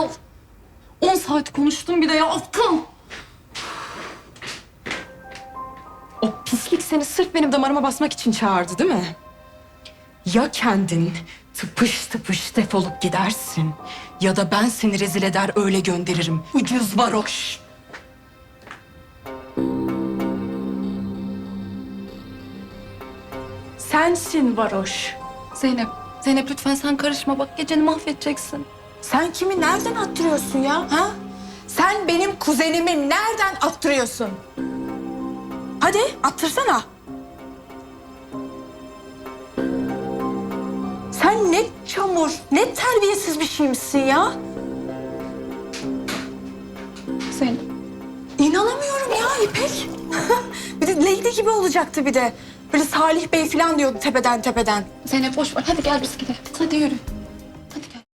aptal. 10 saat konuştum bir de ya aptal. O pislik seni sırf benim damarıma basmak için çağırdı değil mi? Ya kendin tıpış tıpış defolup gidersin ya da ben seni rezil eder öyle gönderirim. Ucuz varoş. Sensin varoş. Zeynep, Zeynep lütfen sen karışma bak geceni mahvedeceksin. Sen kimi nereden attırıyorsun ya? Ha? Sen benim kuzenimi nereden attırıyorsun? Hadi attırsana. Sen ne çamur, ne terbiyesiz bir şeymişsin ya. Zeynep. İnanamıyorum ya İpek. bir de Lady gibi olacaktı bir de. Böyle Salih Bey falan diyordu tepeden tepeden. Zeynep boş ver hadi gel biz gidelim. Hadi yürü.